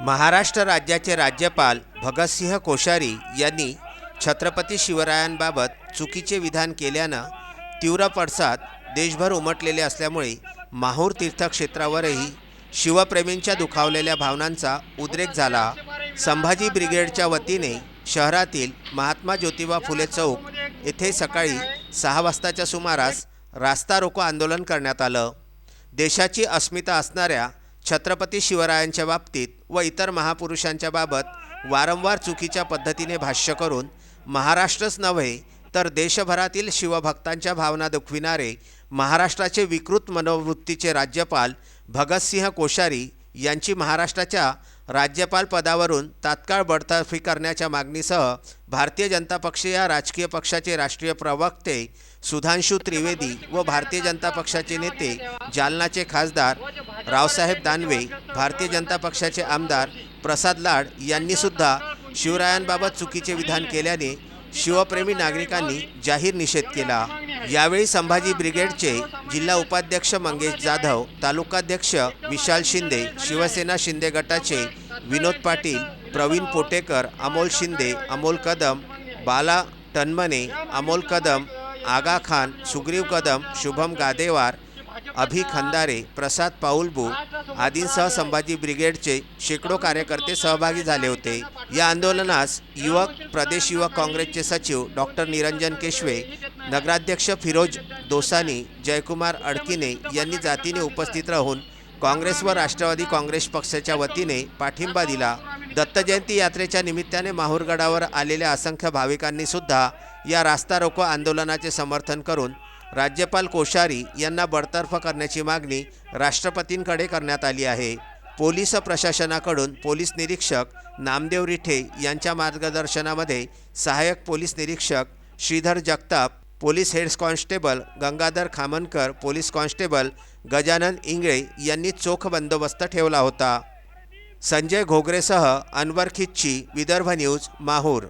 महाराष्ट्र राज्याचे राज्यपाल भगतसिंह कोश्यारी यांनी छत्रपती शिवरायांबाबत चुकीचे विधान केल्यानं तीव्र पडसाद देशभर उमटलेले असल्यामुळे माहूर तीर्थक्षेत्रावरही शिवप्रेमींच्या दुखावलेल्या भावनांचा उद्रेक झाला. संभाजी ब्रिगेडच्या वतीने शहरातील महात्मा ज्योतिबा फुले चौक येथे सकाळी सहा वाजताच्या सुमारास रास्ता रोको आंदोलन करण्यात आलं. देशाची अस्मिता असणाऱ्या छत्रपती शिवरायांच्या बाबतीत व इतर महापुरुषांच्या बाबत वारंवार चुकीच्या पद्धतीने भाष्य करून महाराष्ट्रच नव्हे तर देशभरातील शिवभक्तांच्या भावना दुखविणारे महाराष्ट्राचे विकृत मनोवृत्तीचे राज्यपाल भगतसिंह कोश्यारी यांची महाराष्ट्राच्या राज्यपाल पदावरून तात्काळ बडतर्फी करण्याच्या मागणीसह भारतीय जनता पक्ष या राजकीय पक्षाचे राष्ट्रीय प्रवक्ते सुधांशू त्रिवेदी व भारतीय जनता पक्षाचे नेते जालनाचे खासदार रावसाहेब दानवे भारतीय जनता पक्षाचे आमदार प्रसाद लाड यांनी सुद्धा शिवरायांबाबत चुकीचे विधान केल्याने शिवप्रेमी नागरिकांनी जाहीर निषेध केला. यावेळी संभाजी ब्रिगेडचे जिल्हा उपाध्यक्ष मंगेश जाधव तालुकाध्यक्ष विशाल शिंदे शिवसेना शिंदे गटाचे विनोद पाटील प्रवीण पोटेकर अमोल शिंदे अमोल कदम बाला टनमने अमोल कदम आगा खान सुग्रीव कदम शुभम गादेवार अभि खंदारे प्रसाद पाऊलबू आदींसह संभाजी ब्रिगेडचे शेकडो कार्यकर्ते सहभागी झाले होते. या आंदोलनास युवक प्रदेश युवक काँग्रेसचे सचिव डॉक्टर निरंजन केशवे नगराध्यक्ष फिरोज दोसानी जयकुमार अडकिने यांनी जातीने उपस्थित राहून काँग्रेस व राष्ट्रवादी काँग्रेस पक्षाच्या वतीने पाठिंबा दिला. दत्त जयंती यात्रेच्या निमित्ताने माहूरगडावर आलेल्या असंख्य भाविकांनी सुद्धा या रास्ता रोको आंदोलनाचे समर्थन करून राज्यपाल कोश्यारी यांना बडतर्फ करण्याची मागणी राष्ट्रपतींकडे करण्यात आली आहे. पोलीस प्रशासनाकडून पोलीस निरीक्षक नामदेव रिठे यांच्या मार्गदर्शनामध्ये सहाय्यक पोलीस निरीक्षक Shridhar Jagtap police head constable Gangadhar Khamankar police constable Gajanan Ingale यांनी चोख बंदोबस्त ठेवला होता. संजय घोगरेसह अनवर खिच्ची विदर्भ न्यूज माहूर.